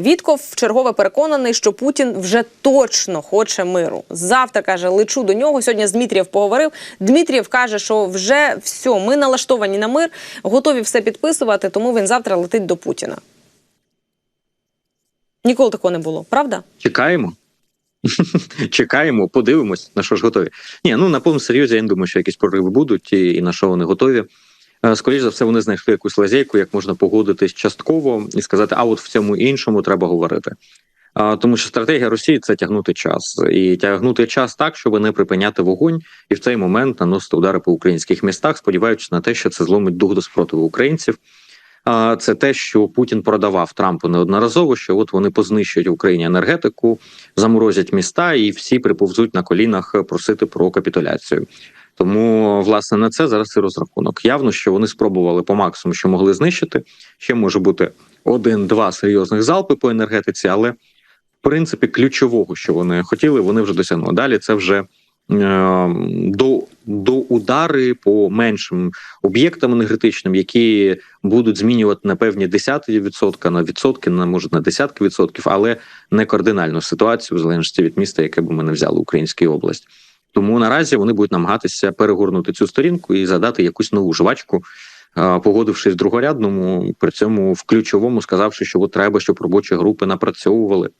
Вітков в чергове переконаний, що Путін вже точно хоче миру. Завтра каже, лечу до нього. Сьогодні з Дмитрієв поговорив. Дмитрієв каже, що вже все, ми налаштовані на мир, готові все підписувати, тому він завтра летить до Путіна. Ніколи такого не було, правда? Чекаємо. Чекаємо, подивимось, на що ж готові. Ні, ну на повному серйозі я не думаю, що якісь прориви будуть і, і на що вони готові. Е, Скоріше за все, вони знайшли якусь лазейку, як можна погодитись частково і сказати, а от в цьому іншому треба говорити. Тому що стратегія Росії це тягнути час і тягнути час так, щоб не припиняти вогонь, і в цей момент наносити удари по українських містах, сподіваючись на те, що це зломить дух до спротиву українців. Це те, що Путін продавав Трампу неодноразово. Що от вони познищують в Україні енергетику, заморозять міста, і всі приповзуть на колінах просити про капітуляцію. Тому власне на це зараз і розрахунок. Явно, що вони спробували по максимуму, що могли знищити. Ще може бути один-два серйозних залпи по енергетиці, але в принципі ключового, що вони хотіли, вони вже досягнули. Далі це вже е, до, до удари по меншим об'єктам енергетичним, які будуть змінювати на певні десяти відсотка, на відсотки, на може на десятки відсотків, але не кардинальну ситуацію в залежності від міста, яке б ми не взяли Українській область. Тому наразі вони будуть намагатися перегорнути цю сторінку і задати якусь нову жвачку, погодившись другорядному, при цьому в ключовому сказавши, що от треба, щоб робочі групи напрацьовували.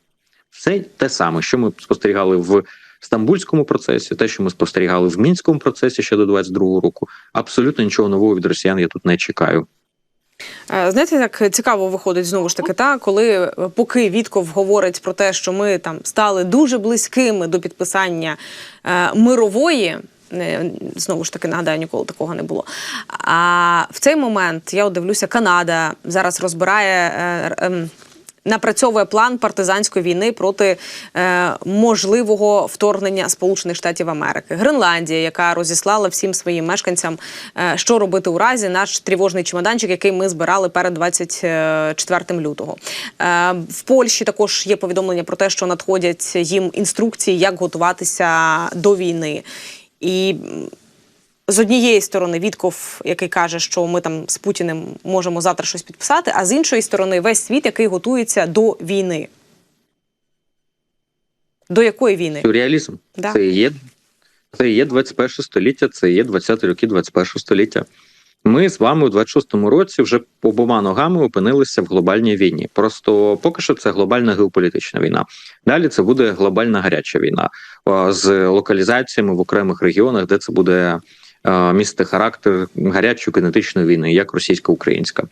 Це те саме, що ми спостерігали в стамбульському процесі, те, що ми спостерігали в мінському процесі ще до 22-го року. Абсолютно нічого нового від росіян я тут не чекаю. Е, Знаєте, як цікаво виходить знову ж таки, та коли е, поки Вітков говорить про те, що ми там стали дуже близькими до підписання е, мирової. не- Знову ж таки нагадаю, ніколи такого не було. А в цей момент я от дивлюся, Канада зараз розбирає. е, ем, Напрацьовує план партизанської війни проти е, можливого вторгнення Сполучених Штатів Америки. Гренландія, яка розіслала всім своїм мешканцям, е, що робити у разі наш тривожний чемоданчик, який ми збирали перед 24 лютого. Е, в Польщі також є повідомлення про те, що надходять їм інструкції, як готуватися до війни. І з однієї сторони Вітков, який каже, що ми там з Путіним можемо завтра щось підписати, а з іншої сторони, весь світ, який готується до війни. До якої війни? Реалізм Да. це є це є 21 століття, це є 20-ті роки 21 століття. Ми з вами у 26-му році вже обома ногами опинилися в глобальній війні. Просто поки що це глобальна геополітична війна. Далі це буде глобальна гаряча війна з локалізаціями в окремих регіонах, де це буде а, містити характер гарячої кинетичної війни, як російсько-українська.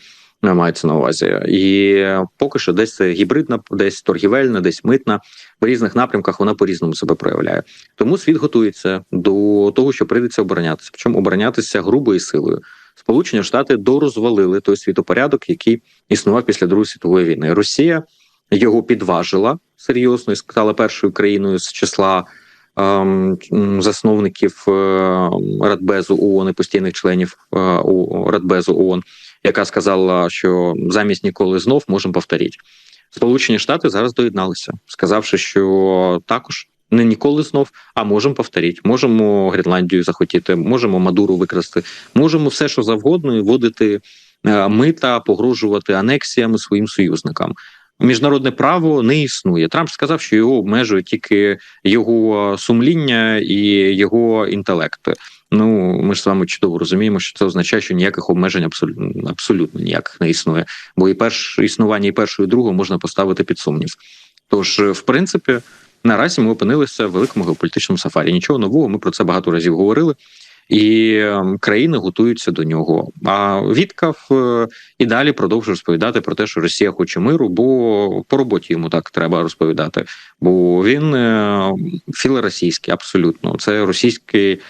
е, Мається на увазі, і поки що десь гібридна, десь торгівельна, десь митна. В різних напрямках вона по-різному себе проявляє. Тому світ готується до того, що прийдеться оборонятися. Причому оборонятися грубою силою. Сполучені Штати дорозвалили той світопорядок, який існував після Другої світової війни. Росія його підважила серйозно і стала першою країною з числа засновників е, Радбезу ООН і постійних членів е, Радбезу ООН, яка сказала, що замість ніколи знов можемо повторити. Сполучені Штати зараз доєдналися, сказавши, що також не ніколи знов, а можемо повторити. Можемо Гренландію захотіти, можемо Мадуру викрасти, можемо все, що завгодно, і вводити е, мита, погрожувати анексіями своїм союзникам. Міжнародне право не існує. Трамп сказав, що його обмежує тільки його сумління і його інтелект. Ну ми ж з вами чудово розуміємо, що це означає, що ніяких обмежень абсолютно абсолютно ніяких не існує. Бо і перш існування і першого, і другого можна поставити під сумнів. Тож, в принципі, наразі ми опинилися в великому геополітичному сафарі. Нічого нового, ми про це багато разів говорили. І ем, країни готуються до нього. А Віткав е, і далі продовжує розповідати про те, що Росія хоче миру, бо по роботі йому так треба розповідати. Бо він е, філоросійський, абсолютно. Це російський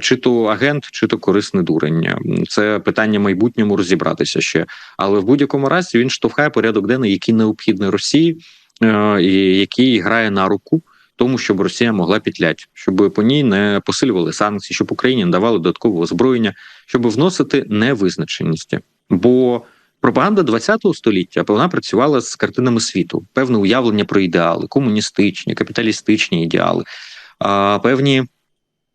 чи то агент, чи то корисний дурень. Це питання майбутньому розібратися ще. Але в будь-якому разі він штовхає порядок денний, який необхідний Росії, е, і який грає на руку тому, щоб Росія могла петляти, щоб по ній не посилювали санкції, щоб Україні давали додаткового озброєння, щоб вносити невизначеність. Бо пропаганда 20-го століття вона працювала з картинами світу, певне уявлення про ідеали, комуністичні, капіталістичні ідеали, певні.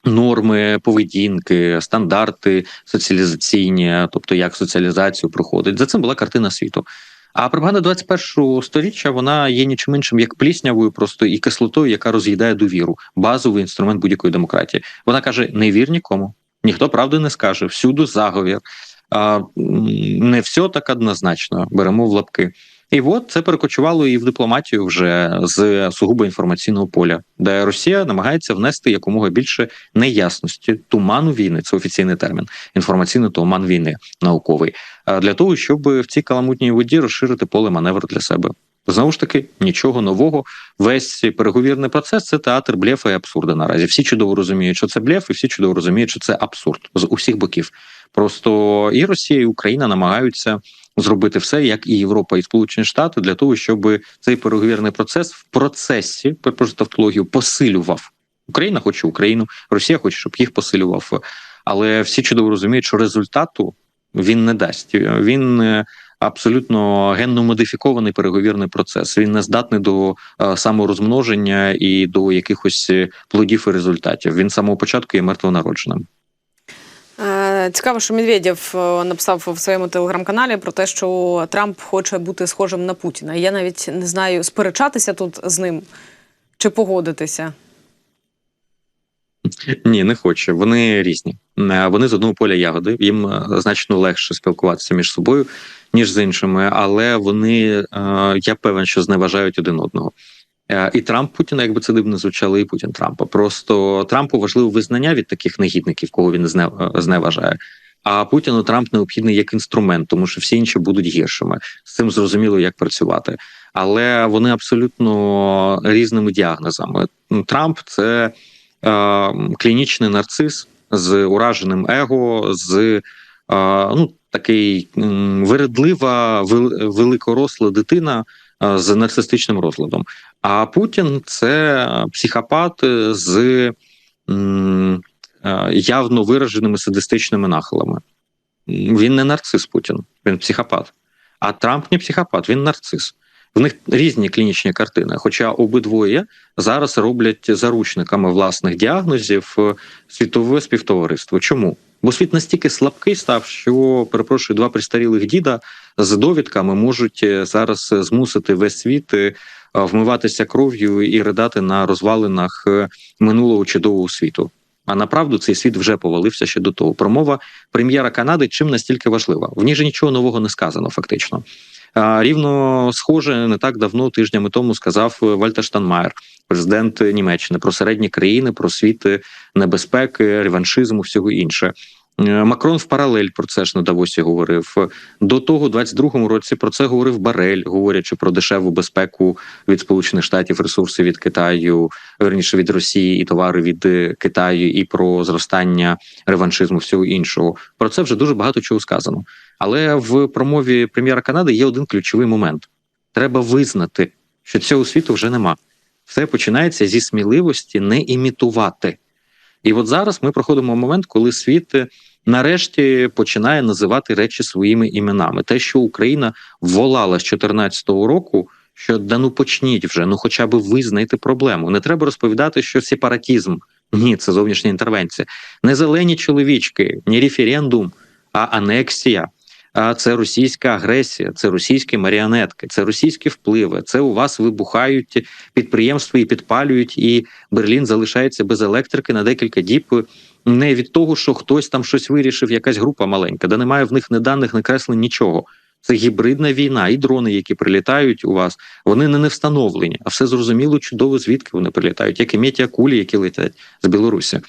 Норми поведінки, стандарти соціалізаційні, тобто як соціалізацію проходить. За цим була картина світу. А пропаганда 21 сторіччя вона є нічим іншим як пліснявою, просто і кислотою, яка роз'їдає довіру, базовий інструмент будь-якої демократії. Вона каже: не вір нікому, ніхто правди не скаже, всюди заговір. А, не все так однозначно. Беремо в лапки. І от це перекочувало і в дипломатію вже з сугубо інформаційного поля, де Росія намагається внести якомога більше неясності, туману війни. Це офіційний термін, інформаційний туман війни науковий, для того, щоб в цій каламутній воді розширити поле маневр для себе. Знову ж таки, нічого нового. Весь переговірний процес це театр блефа і абсурда. Наразі всі чудово розуміють, що це блеф, і всі чудово розуміють, що це абсурд з усіх боків. Просто і Росія, і Україна намагаються зробити все, як і Європа, і Сполучені Штати, для того, щоб цей переговірний процес в процесі перепрошую тавтологію посилював. Україна хоче Україну, Росія хоче, щоб їх посилював. Але всі чудово розуміють, що результату він не дасть. Він е, абсолютно генно модифікований переговірний процес. Він не здатний до е, саморозмноження і до якихось плодів і результатів. Він з самого початку є мертвонародженим. Е, Цікаво, що Медведєв е, написав в своєму телеграм-каналі про те, що Трамп хоче бути схожим на Путіна. Я навіть не знаю, сперечатися тут з ним чи погодитися. Ні, не хоче. Вони різні. Е, Вони з одного поля ягоди. Їм значно легше спілкуватися між собою, ніж з іншими, але вони я певен, що зневажають один одного. Е, І Трамп Путіна, якби це дивно звучало, і Путін Трампа. Просто Трампу важливо визнання від таких негідників, кого він е, зневажає. А Путіну Трамп необхідний як інструмент, тому що всі інші будуть гіршими. З цим зрозуміло, як працювати. Але вони абсолютно різними діагнозами. Трамп це е, клінічний нарцис з ураженим его, з е, ну такий вередлива, великоросла дитина з нарцистичним розладом. А Путін це психопат з е, явно вираженими садистичними нахилами. Він не нарцис Путін, він психопат. А Трамп не психопат, він нарцис. В них різні клінічні картини, хоча обидвоє зараз роблять заручниками власних діагнозів е, світове співтовариство. Чому? Бо світ настільки слабкий став, що перепрошую, два пристарілих діда з довідками можуть е, зараз е, змусити весь світ е, вмиватися кров'ю і ридати на розвалинах минулого чудового світу. А направду цей світ вже повалився ще до того. Промова прем'єра Канади чим настільки важлива. В ній же нічого нового не сказано, фактично. Рівно схоже, не так давно, тижнями тому, сказав е, Вальтер Штанмаєр, президент Німеччини, про середні країни, про світ е, небезпеки, реваншизму, всього інше. Е, Макрон в паралель про це ж на Давосі говорив. До того, у 22-му році про це говорив Барель, говорячи про дешеву безпеку від Сполучених Штатів, ресурси від Китаю, верніше від Росії і товари від Китаю, і про зростання реваншизму, всього іншого. Про це вже дуже багато чого сказано. Але в промові прем'єра Канади є один ключовий момент: треба визнати, що цього світу вже нема. Все починається зі сміливості не імітувати. І от зараз ми проходимо момент, коли світ е, нарешті починає називати речі своїми іменами. Те, що Україна волала з 2014 року, що да ну почніть вже, ну хоча б визнайте проблему. Не треба розповідати, що сепаратізм. Ні, це зовнішня інтервенція. Не зелені чоловічки, не референдум, а анексія. А це російська агресія, це російські маріонетки, це російські впливи. Це у вас вибухають підприємства і підпалюють, і Берлін залишається без електрики на декілька діб. Не від того, що хтось там щось вирішив, якась група маленька, де немає в них ні даних, ні креслень, нічого. Це гібридна війна, і дрони, які прилітають у вас, вони не, не встановлені, а все зрозуміло, чудово, звідки вони прилітають, як і метеокулі, які летять з Білорусі.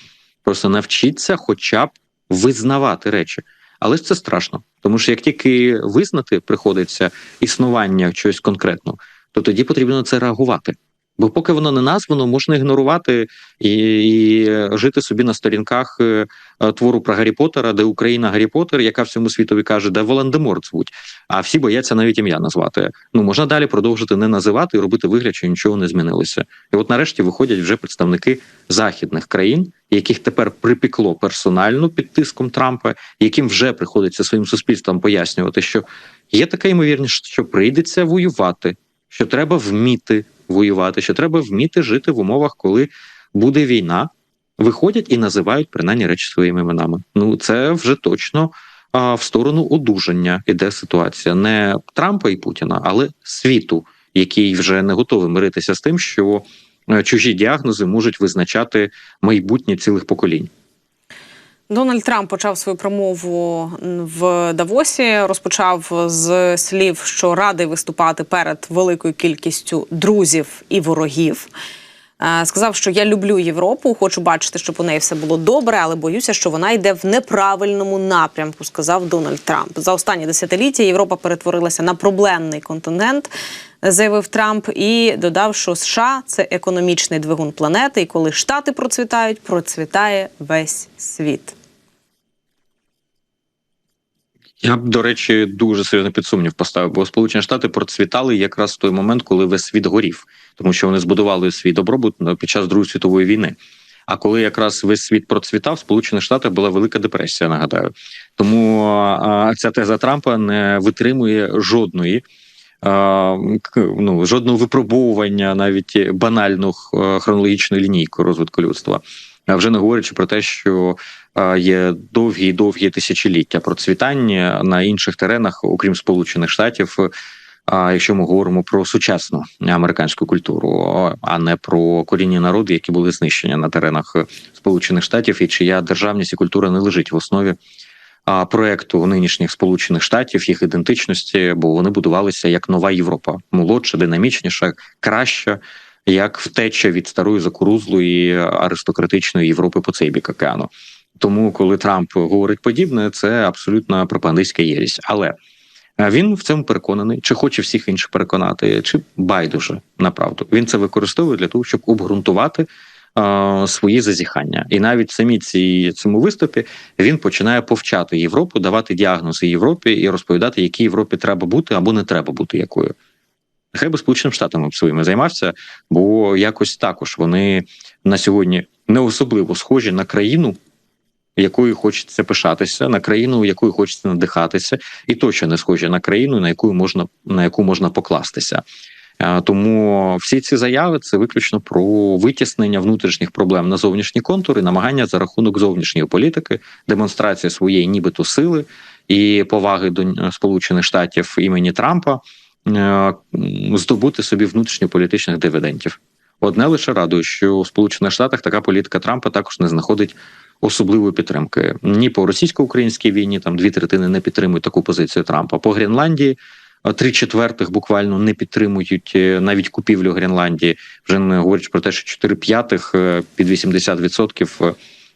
Просто навчіться, хоча б визнавати речі. Але ж це страшно, тому що як тільки визнати приходиться існування чогось конкретного, то тоді потрібно на це реагувати. Бо поки воно не названо, можна ігнорувати і, і жити собі на сторінках е, е, твору про Гаррі Поттера, де Україна Гаррі Поттер, яка всьому світові каже, де Волан-де-Морт звуть, а всі бояться навіть ім'я назвати. Ну можна далі продовжити не називати і робити вигляд, що нічого не змінилося. І от нарешті виходять вже представники західних країн, яких тепер припекло персонально під тиском Трампа, яким вже приходиться своїм суспільством пояснювати, що є така ймовірність, що прийдеться воювати, що треба вміти воювати, що треба вміти жити в умовах, коли буде війна. Виходять і називають принаймні речі своїми іменами. Ну це вже точно а в сторону одужання іде ситуація не Трампа і Путіна, але світу, який вже не готовий миритися з тим, що е, чужі діагнози можуть визначати майбутнє цілих поколінь. Дональд Трамп почав свою промову в Давосі. Розпочав з слів, що радий виступати перед великою кількістю друзів і ворогів. Е, Сказав, що я люблю Європу, хочу бачити, щоб у неї все було добре, але боюся, що вона йде в неправильному напрямку. Сказав Дональд Трамп. За останні десятиліття Європа перетворилася на проблемний континент, заявив Трамп, і додав, що США це економічний двигун планети, і коли штати процвітають, процвітає весь світ. Я б, до речі, дуже серйозно під сумнів поставив, бо Сполучені Штати процвітали якраз в той момент, коли весь світ горів, тому що вони збудували свій добробут під час Другої світової війни. А коли якраз весь світ процвітав, в Сполучених Штатах була велика депресія. Нагадаю, тому ця теза Трампа не витримує жодної. Ну, жодного випробовування, навіть банальну х- хронологічну лінійку розвитку людства. Вже не говорячи про те, що є довгі довгі тисячоліття процвітання на інших теренах, окрім Сполучених Штатів. А якщо ми говоримо про сучасну американську культуру, а не про корінні народи, які були знищені на теренах Сполучених Штатів, і чия державність і культура не лежить в основі проекту нинішніх Сполучених Штатів, їх ідентичності, бо вони будувалися як нова Європа, молодша, динамічніша, краща, як втеча від старої закурузлої аристократичної Європи по цей бік океану. Тому, коли Трамп говорить подібне, це абсолютно пропагандистська єрість. Але е, він в цьому переконаний, чи хоче всіх інших переконати, чи байдуже направду. Він це використовує для того, щоб обґрунтувати е, свої зазіхання. І навіть самі ці цьому виступі він починає повчати Європу, давати діагнози Європі і розповідати, якій Європі треба бути або не треба бути якою. Нехай би Сполученим Штатами своїми займався, бо якось також вони на сьогодні не особливо схожі на країну, якою хочеться пишатися, на країну, якою хочеться надихатися, і точно не схожі на країну, на яку можна на яку можна покластися. Тому всі ці заяви це виключно про витіснення внутрішніх проблем на зовнішні контури, намагання за рахунок зовнішньої політики, демонстрація своєї, нібито сили і поваги до Сполучених Штатів імені Трампа здобути собі внутрішньополітичних дивідендів. Одне лише радує, що у Сполучених Штатах така політика Трампа також не знаходить особливої підтримки. Ні по російсько-українській війні, там дві третини не підтримують таку позицію Трампа. По Гренландії е, три четвертих буквально не підтримують е, навіть купівлю Гренландії. Вже не говорячи про те, що чотири п'ятих е, під 80% е,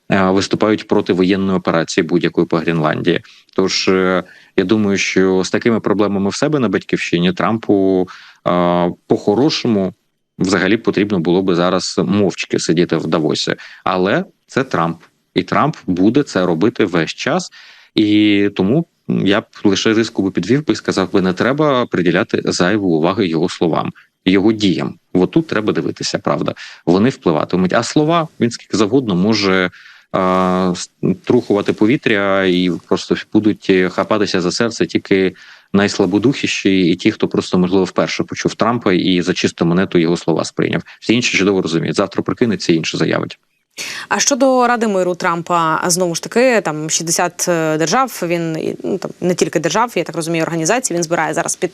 виступають проти воєнної операції будь-якої по Гренландії. Тож е, я думаю, що з такими проблемами в себе на батьківщині Трампу е, по-хорошому взагалі потрібно було би зараз мовчки сидіти в Давосі, але це Трамп, і Трамп буде це робити весь час. І тому я б лише риску би підвів би і сказав би, не треба приділяти зайву уваги його словам, його діям. От тут треба дивитися, правда. Вони впливатимуть. А слова він скільки завгодно може трухувати повітря і просто будуть хапатися за серце тільки найслабодухіші, і ті, хто просто можливо вперше почув Трампа і за чисту монету його слова сприйняв. Всі інші чудово розуміють. Завтра прокинеться і інше заявить. А щодо Ради миру Трампа, знову ж таки, там 60 держав. Він ну там не тільки держав, я так розумію, організацій. Він збирає зараз під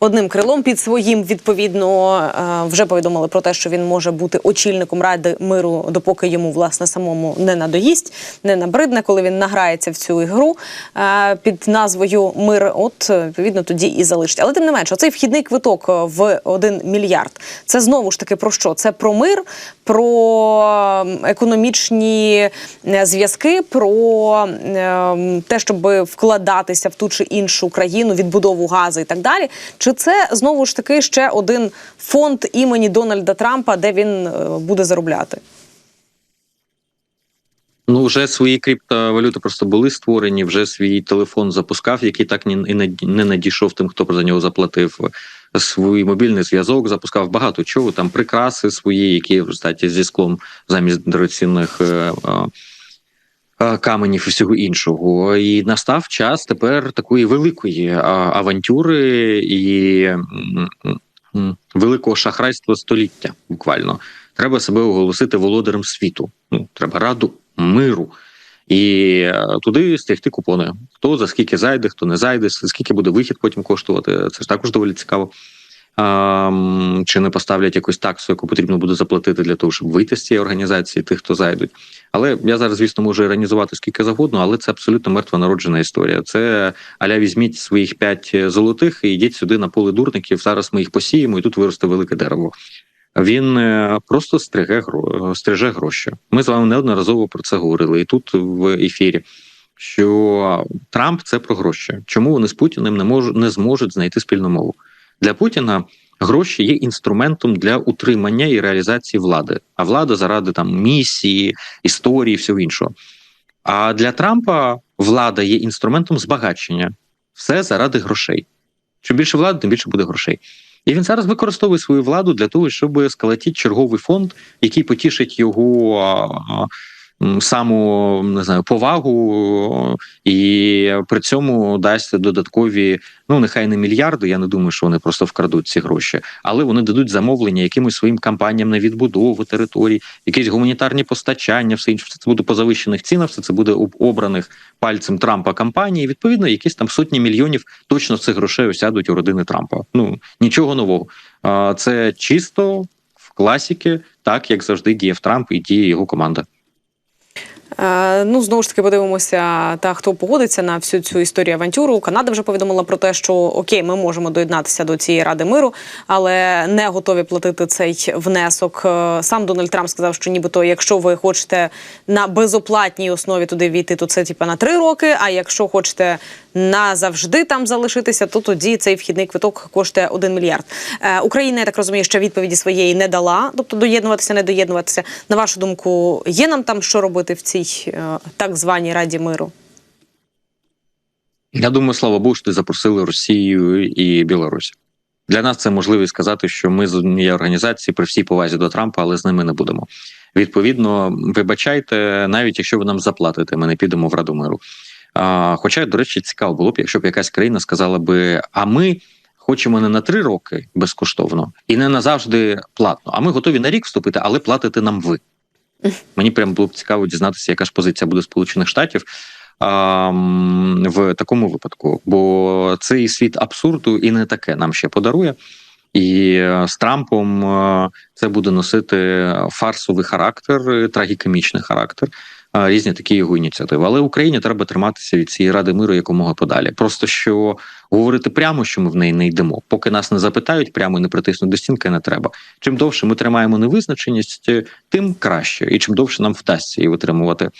одним крилом, під своїм відповідно е, вже повідомили про те, що він може бути очільником Ради миру, допоки йому власне самому не надоїсть, не набридне, коли він награється в цю ігру е, під назвою Мир. От е, відповідно тоді і залишить. Але тим не менше, оцей вхідний квиток в 1 мільярд. Це знову ж таки про що? Це про мир, про економічні е, зв'язки, про ем, те, щоб вкладатися в ту чи іншу країну, відбудову газу і так далі. Чи це знову ж таки ще один фонд імені Дональда Трампа, де він е, буде заробляти? Ну, вже свої криптовалюти просто були створені. Вже свій телефон запускав, який так і не- надійшов тим, хто за нього заплатив. Свій мобільний зв'язок запускав багато чого. Там прикраси свої, які в результаті зі склом замість дорогоцінних. е, е, е, Каменів і всього іншого, і настав час тепер такої великої авантюри і великого шахрайства століття. Буквально треба себе оголосити володарем світу. Ну треба раду миру. і е, туди стрігти купони. Хто за скільки зайде, хто не зайде, скільки буде вихід потім коштувати. Це ж також доволі цікаво. А, чи не поставлять якусь таксу, яку потрібно буде заплатити для того, щоб вийти з цієї організації, тих, хто зайдуть. Але я зараз, звісно, можу іронізувати скільки завгодно, але це абсолютно мертва народжена історія. Це аля візьміть своїх п'ять золотих і йдіть сюди на поле дурників. Зараз ми їх посіємо, і тут виросте велике дерево. Він е, просто стриге стриже гроші. Ми з вами неодноразово про це говорили і тут в ефірі. Що Трамп це про гроші. Чому вони з Путіним не можуть не зможуть знайти спільну мову? Для Путіна гроші є інструментом для утримання і реалізації влади, а влада заради там місії, історії, всього іншого. А для Трампа влада є інструментом збагачення, все заради грошей. Чим більше влади, тим більше буде грошей. І він зараз використовує свою владу для того, щоб сколотити черговий фонд, який потішить його саму не знаю повагу, і при цьому дасть додаткові, ну нехай не мільярди. Я не думаю, що вони просто вкрадуть ці гроші, але вони дадуть замовлення якимось своїм кампаніям на відбудову територій, якісь гуманітарні постачання, все інше. Все це буде по завищених цінах, все це буде об обраних пальцем Трампа кампанії. Відповідно, якісь там сотні мільйонів точно цих грошей осядуть у родини Трампа. Ну нічого нового. Це чисто в класіки, так як завжди діяв Трамп і діє його команда. Е, Ну, знову ж таки, подивимося, та хто погодиться на всю цю історію авантюру. Канада вже повідомила про те, що окей, ми можемо доєднатися до цієї ради миру, але не готові платити цей внесок. Е, Сам Дональд Трамп сказав, що нібито, якщо ви хочете на безоплатній основі туди війти, то це типа на три роки. А якщо хочете назавжди там залишитися, то тоді цей вхідний квиток коштує 1 мільярд. Е, Україна, я так розумію, ще відповіді своєї не дала, тобто доєднуватися, не доєднуватися. На вашу думку, є нам там що робити в цій е, так званій Раді миру? Я думаю, слава Богу, що запросили Росію і Білорусь. Для нас це можливість сказати, що ми з однієї організації при всій повазі до Трампа, але з ними не будемо. Відповідно, вибачайте, навіть якщо ви нам заплатите, ми не підемо в Раду миру. Хоча, до речі, цікаво було б, якщо б якась країна сказала би: а ми хочемо не на три роки безкоштовно і не назавжди платно. А ми готові на рік вступити, але платите нам ви. Мені прям було б цікаво дізнатися, яка ж позиція буде Сполучених Штатів в такому випадку. Бо цей світ абсурду і не таке нам ще подарує. І е, з Трампом е, це буде носити фарсовий характер, трагікомічний характер, різні такі його ініціативи. Але Україні треба триматися від цієї ради миру якомога подалі. Просто що говорити прямо, що ми в неї не йдемо, поки нас не запитають прямо не притиснуть до стінки, не треба. Чим довше ми тримаємо невизначеність, тим краще, і чим довше нам вдасться її витримувати.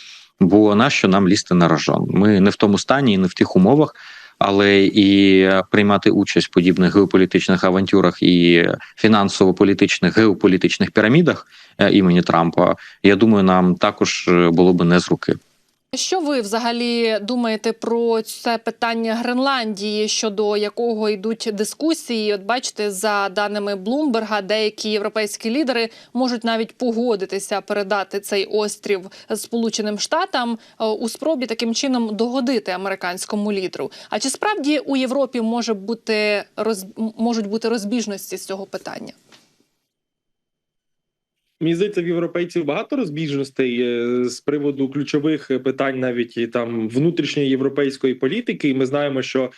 Бо нащо нам лізти на рожон? Ми не в тому стані і не в тих умовах, але і приймати участь в подібних геополітичних авантюрах і фінансово-політичних геополітичних пірамідах е, імені Трампа. Я думаю, нам також е, було би не з руки. Що ви взагалі думаєте про це питання Гренландії, щодо якого йдуть дискусії? От бачите, за даними Блумберга, деякі європейські лідери можуть навіть погодитися передати цей острів Сполученим Штатам е, у спробі таким чином догодити американському лідеру. А чи справді у Європі може бути роз... можуть бути розбіжності з цього питання? Мені здається, в європейців багато розбіжностей е, з приводу ключових питань, навіть там внутрішньої європейської політики. І ми знаємо, що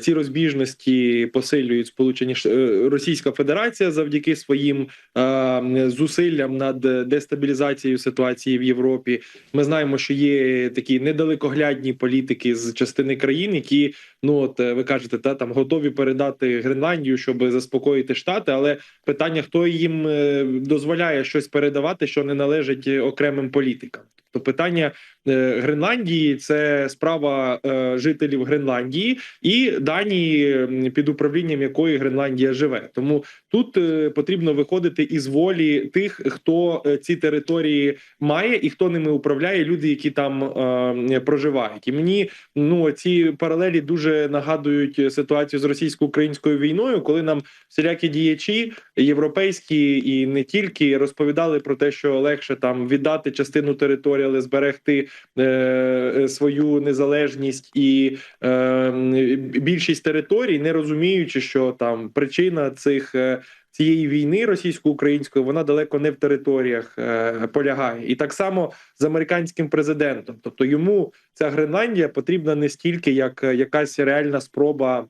ці розбіжності посилюють Сполучені е, Російська Федерація завдяки своїм е, зусиллям над дестабілізацією ситуації в Європі. Ми знаємо, що є такі недалекоглядні політики з частини країн, які ну от е, ви кажете, та там готові передати Гренландію, щоб заспокоїти штати, але питання, хто їм е, дозволяє щось передавати, що не належить е, окремим політикам. Тобто питання е, Гренландії це справа е, жителів Гренландії і Данії, під управлінням якої Гренландія живе. Тому тут е, потрібно виходити із волі тих, хто е, ці території має і хто ними управляє, люди, які там е, проживають. І мені ну ці паралелі дуже нагадують ситуацію з російсько-українською війною, коли нам всілякі діячі європейські і не тільки розповідали про те, що легше там віддати частину території, але зберегти е, е, свою незалежність і е, більшість територій, не розуміючи, що там причина цих. е, цієї війни російсько-української вона далеко не в територіях е, полягає, і так само з американським президентом. Тобто йому ця Гренландія потрібна не стільки як якась реальна спроба.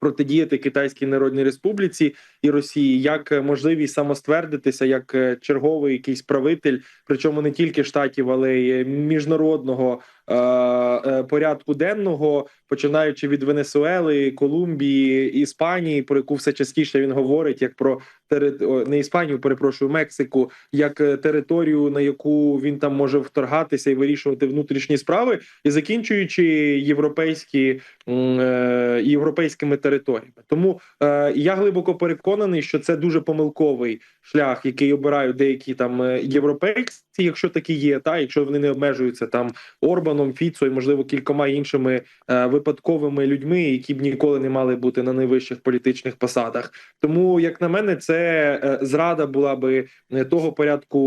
Протидіяти Китайській Народній Республіці і Росії як е, можливість самоствердитися як е, черговий якийсь правитель, причому не тільки штатів, але й міжнародного е, е, порядку денного, починаючи від Венесуели, Колумбії, Іспанії, про яку все частіше він говорить, як про тери... не Іспанію, перепрошую, Мексику, як е, територію, на яку він там може вторгатися і вирішувати внутрішні справи, і закінчуючи європейські е, європейськими територіями. Тому е, я глибоко переконаний, що це дуже помилковий шлях, який обирають деякі там е, європейці, якщо такі є, та якщо вони не обмежуються там Орбаном, Фіцо і можливо кількома іншими е, випадковими людьми, які б ніколи не мали бути на найвищих політичних посадах. Тому, як на мене, це е, зрада була би е, того порядку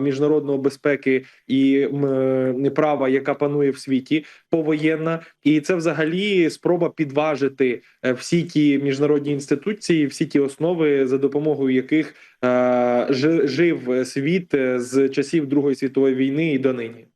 міжнародної безпеки і права, яка панує в світі повоєнна, і це взагалі спроба підважити е, всі ті міжнародні інституції, всі ті основи, за допомогою яких е, жив світ е, з часів Другої світової війни і донині.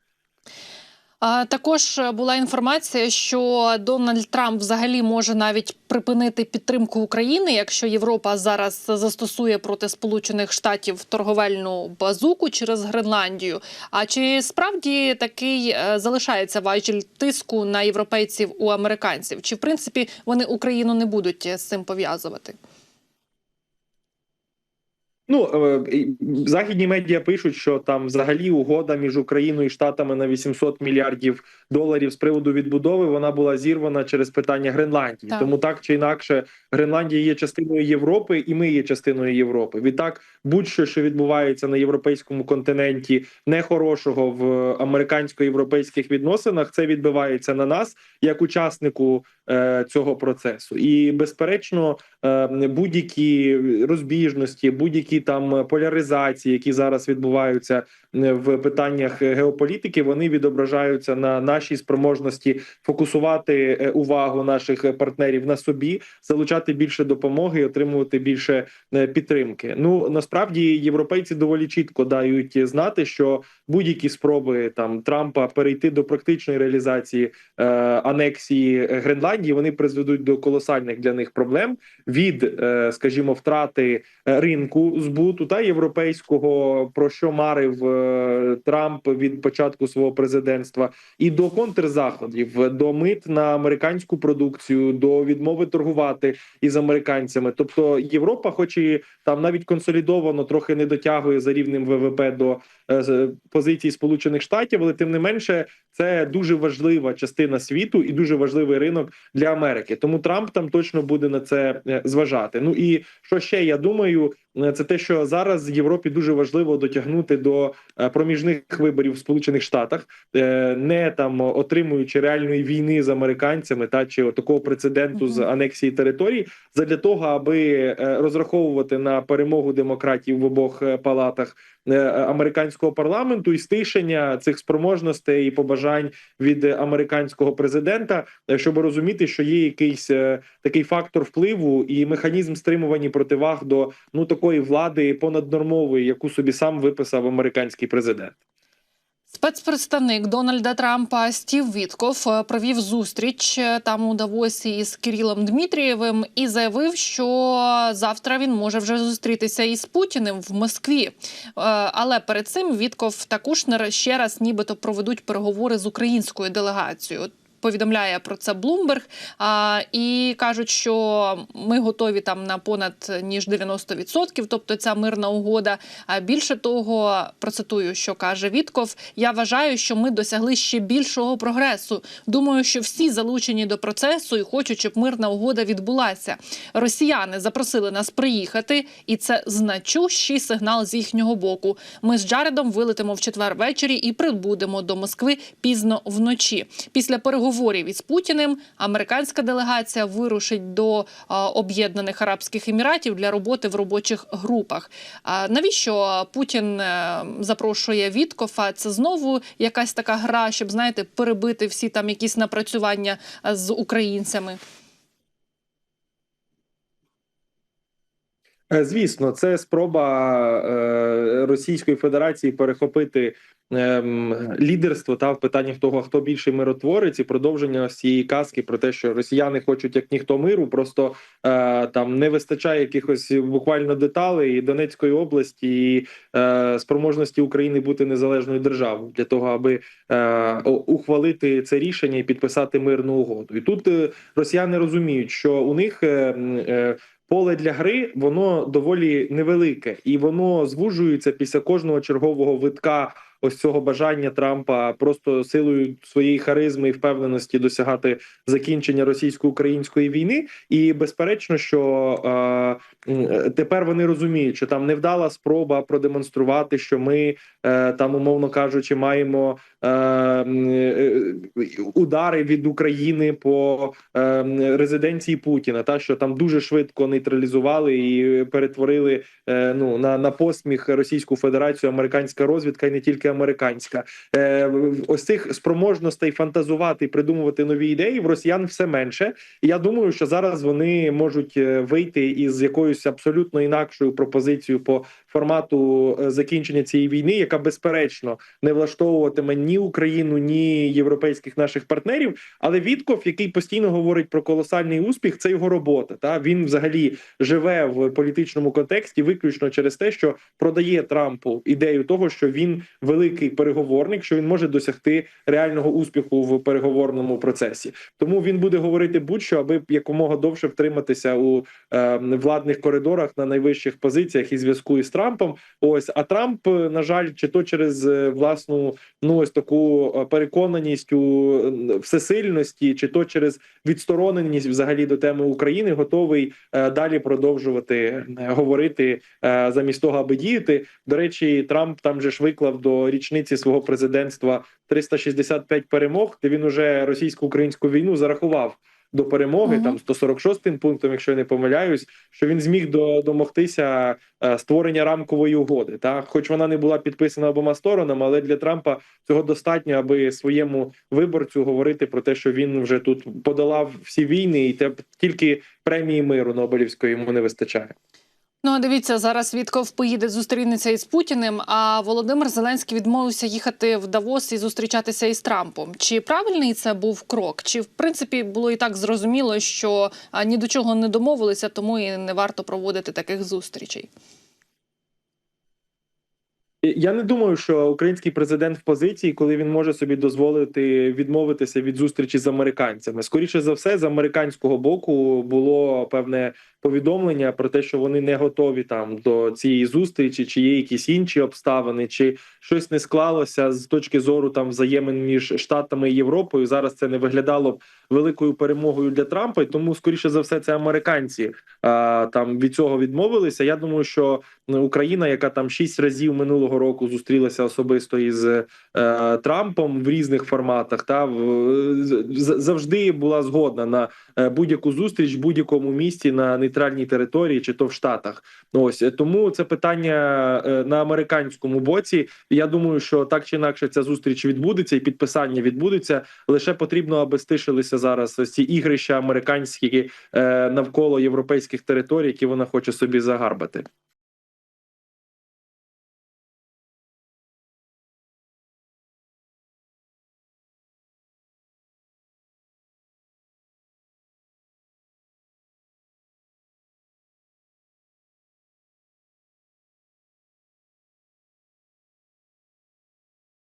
Також була інформація, що Дональд Трамп взагалі може навіть припинити підтримку України, якщо Європа зараз застосує проти Сполучених Штатів торговельну базуку через Гренландію. А чи справді такий е, залишається важіль тиску на європейців у американців? Чи в принципі вони Україну не будуть з цим пов'язувати? Ну е, західні медіа пишуть, що там взагалі угода між Україною і Штатами на 800 мільярдів доларів з приводу відбудови вона була зірвана через питання Гренландії. Так. Тому так чи інакше, Гренландія є частиною Європи, і ми є частиною Європи. Відтак, будь-що, що відбувається на європейському континенті, нехорошого в американсько-європейських відносинах, це відбивається на нас як учаснику е, цього процесу. І безперечно, е, будь-які розбіжності, будь-які там поляризації, які зараз відбуваються е, в питаннях геополітики, вони відображаються на нашій спроможності фокусувати е, увагу наших партнерів на собі, залучати більше допомоги, і отримувати більше е, підтримки. Ну насправді європейці доволі чітко дають знати, що будь-які спроби там Трампа перейти до практичної реалізації е, анексії Гренландії, вони призведуть до колосальних для них проблем від, е, скажімо, втрати е, ринку збуту та європейського, про що марив е, Трамп від початку свого президентства, і до контрзаходів, до мит на американську продукцію, до відмови торгувати із американцями. Тобто Європа, хоч і там навіть консолідовано трохи не дотягує за рівнем ВВП до позицій Сполучених Штатів, але тим не менше це дуже важлива частина світу і дуже важливий ринок для Америки. Тому Трамп там точно буде на це е, зважати. Ну і що ще я думаю, е, це те, що зараз Європі дуже важливо дотягнути до е, проміжних виборів в Сполучених Штатах, е, не там отримуючи реальної війни з американцями та чи такого прецеденту з анексії територій, задля того, аби е, розраховувати на перемогу демократів в обох е, палатах е, американського парламенту і стишення цих спроможностей і побажань від е, американського президента, е, щоб розуміти, що є якийсь е, такий фактор впливу і механізм стримування противаг до ну такої влади понаднормової, яку собі сам виписав американський президент. Спецпредставник Дональда Трампа Стів Вітков е, провів зустріч е, там у Давосі із Кирилом Дмитрієвим і заявив, що завтра він може вже зустрітися із Путіним в Москві. Е, Але перед цим Вітков та Кушнер ще раз нібито проведуть переговори з українською делегацією. Повідомляє про це Блумберг а, і кажуть, що ми готові там на понад ніж 90%, тобто ця мирна угода. А більше того, процитую, що каже Вітков: я вважаю, що ми досягли ще більшого прогресу. Думаю, що всі залучені до процесу і хочуть, щоб мирна угода відбулася. Росіяни запросили нас приїхати, і це значущий сигнал з їхнього боку. Ми з Джаредом вилетимо в четвер ввечері і прибудемо до Москви пізно вночі. Після переговорів із Путіним американська делегація вирушить до Об'єднаних Арабських Еміратів для роботи в робочих групах. Навіщо Путін е, запрошує Віткофа? Це знову якась така гра, щоб знаєте, перебити всі там якісь напрацювання з українцями. Звісно, це спроба е, Російської Федерації перехопити ем, лідерство та в питаннях того, хто більший миротворець, і продовження цієї казки про те, що росіяни хочуть як ніхто миру, просто е, там не вистачає якихось буквально деталей і Донецької області і е, спроможності України бути незалежною державою для того, аби е, ухвалити це рішення і підписати мирну угоду. І тут е, росіяни розуміють, що у них. Поле для гри воно доволі невелике, і воно звужується після кожного чергового витка ось цього бажання Трампа просто силою своєї харизми і впевненості досягати закінчення російсько-української війни. І безперечно, що е, тепер вони розуміють, що там невдала спроба продемонструвати, що ми е, там, умовно кажучи, маємо е, е, удари від України по е, резиденції Путіна, та що там дуже швидко нейтралізували і перетворили е, ну на, на посміх Російську Федерацію, американська розвідка і не тільки американська. Е, ось цих спроможностей фантазувати і придумувати нові ідеї в росіян все менше. І я думаю, що зараз вони можуть е, вийти із якоюсь абсолютно інакшою пропозицією по формату е, закінчення цієї війни, яка безперечно не влаштовуватиме ні Україну, ні європейських наших партнерів. Але Вітков, який постійно говорить про колосальний успіх, це його робота. Та він взагалі живе в політичному контексті виключно через те, що продає Трампу ідею того, що він великий переговорник, що він може досягти реального успіху в переговорному процесі. Тому він буде говорити будь-що, аби якомога довше втриматися у е, владних коридорах на найвищих позиціях і зв'язку із Трампом. Ось а Трамп, е, на жаль, чи то через е, власну ну ось таку е, переконаність у всесильності, чи то через відстороненість взагалі до теми України, готовий далі продовжувати говорити замість того, аби діяти. До речі, Трамп там же ж виклав до річниці свого президентства 365 перемог, де він уже російсько-українську війну зарахував. До перемоги Мгм. там 146 пунктом, якщо я не помиляюсь, що він зміг до, домогтися е, створення рамкової угоди. Та хоч вона не була підписана обома сторонами, але для Трампа цього достатньо, аби своєму виборцю говорити про те, що він вже тут подолав всі війни, і те тільки премії миру Нобелівської йому не вистачає. Ну, а дивіться, зараз Вітков поїде зустрінеться із Путіним. А Володимир Зеленський відмовився їхати в Давос і зустрічатися із Трампом. Чи правильний це був крок? Чи в принципі було і так зрозуміло, що ні до чого не домовилися, тому і не варто проводити таких зустрічей? Я не думаю, що український президент в позиції, коли він може собі дозволити відмовитися від зустрічі з американцями. Скоріше за все, з американського боку було певне повідомлення про те, що вони не готові там до цієї зустрічі, чи є якісь інші обставини, чи щось не склалося з точки зору там взаємин між штатами і Європою. Зараз це не виглядало б великою перемогою для Трампа, і тому скоріше за все, це американці а, там від цього відмовилися. Я думаю, що Україна, яка там шість разів минулого року зустрілася особисто із е, Трампом в різних форматах, та в, завжди була згодна на е, будь-яку зустріч в будь-якому місті на нейтральній території, чи то в Штатах. Ось е, тому це питання е, на американському боці. Я думаю, що так чи інакше ця зустріч відбудеться і підписання відбудеться. Лише потрібно, аби стишилися зараз ось ці ігрища американські е, навколо європейських територій, які вона хоче собі загарбати.